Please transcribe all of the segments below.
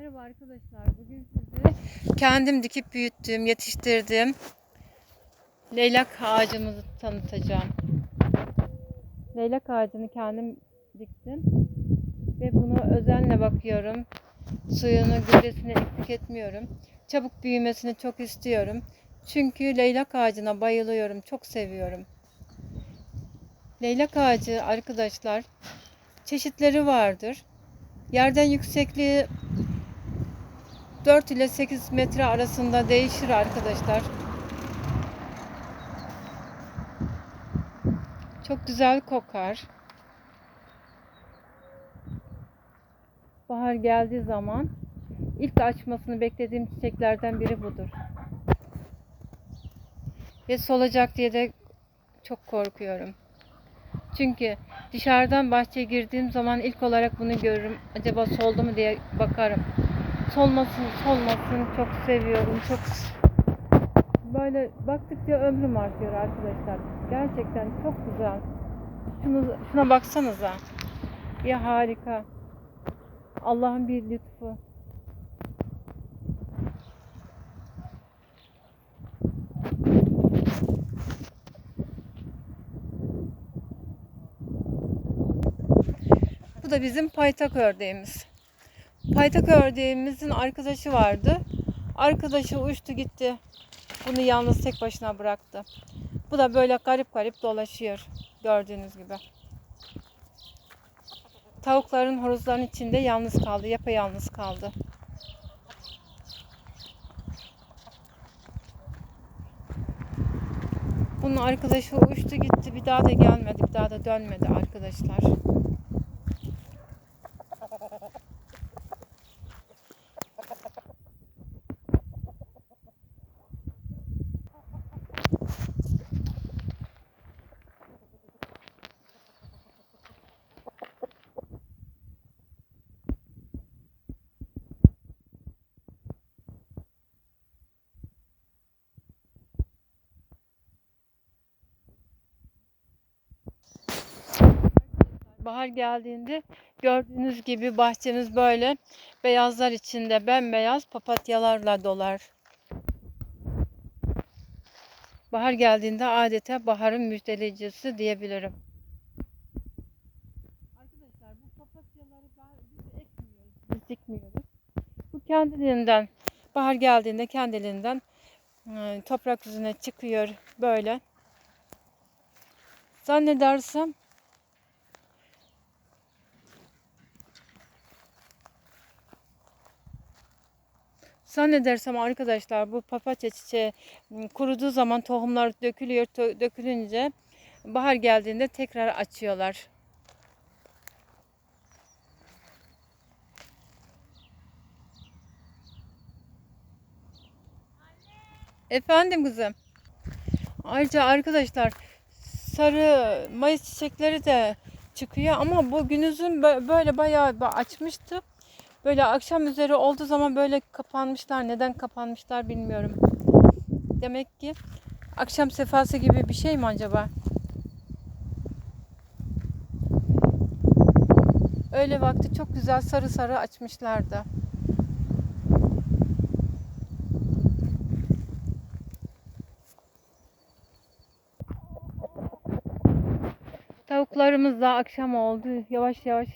Merhaba arkadaşlar. Bugün size kendim dikip büyüttüğüm, yetiştirdiğim leylak ağacımızı tanıtacağım. Leylak ağacını kendim diktim ve bunu özenle bakıyorum. Suyunu, gübresini eksik etmiyorum. Çabuk büyümesini çok istiyorum. Çünkü leylak ağacına bayılıyorum, çok seviyorum. Leylak ağacı arkadaşlar çeşitleri vardır. Yerden yüksekliği 4 ile 8 metre arasında değişir arkadaşlar. Çok güzel kokar. Bahar geldiği zaman ilk açmasını beklediğim çiçeklerden biri budur. Ve solacak diye de çok korkuyorum. Çünkü dışarıdan bahçeye girdiğim zaman ilk olarak bunu görürüm. Acaba soldu mu diye bakarım. Solmasın, solmasın çok seviyorum. Çok böyle baktıkça ömrüm artıyor arkadaşlar. Gerçekten çok güzel. Şunu, şuna baksanıza. Ya harika. Allah'ın bir lütfu. Bu da bizim paytak ördeğimiz. Paytak ördeğimizin arkadaşı vardı. Arkadaşı uçtu gitti. Bunu yalnız tek başına bıraktı. Bu da böyle garip garip dolaşıyor. Gördüğünüz gibi. Tavukların, horozların içinde yalnız kaldı. Yapayalnız kaldı. Bunun arkadaşı uçtu gitti. Bir daha da gelmedi. Bir daha da dönmedi arkadaşlar. Bahar geldiğinde gördüğünüz gibi bahçemiz böyle beyazlar içinde bembeyaz papatyalarla dolar. Bahar geldiğinde adeta baharın müjdelecisi diyebilirim. Arkadaşlar bu papatyaları biz ekmiyoruz, biz dikmiyoruz. Bu kendiliğinden bahar geldiğinde kendiliğinden e, toprak yüzüne çıkıyor böyle. Zannedersem Zannedersem arkadaşlar bu papatya çiçeği m, kuruduğu zaman tohumlar dökülüyor. Dökülünce bahar geldiğinde tekrar açıyorlar. Efendim kızım. Ayrıca arkadaşlar sarı mayıs çiçekleri de çıkıyor ama bu günüzün bö- böyle bayağı ba- açmıştı. Böyle akşam üzeri olduğu zaman böyle kapanmışlar. Neden kapanmışlar bilmiyorum. Demek ki akşam sefası gibi bir şey mi acaba? Öyle vakti çok güzel sarı sarı açmışlardı. Tavuklarımız da akşam oldu. Yavaş yavaş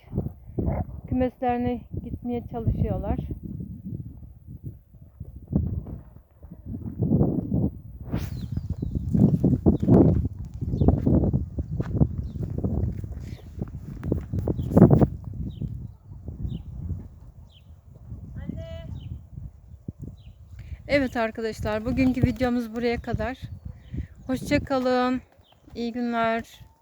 kümeslerine gitmeye çalışıyorlar. Evet arkadaşlar bugünkü videomuz buraya kadar. Hoşça kalın. İyi günler.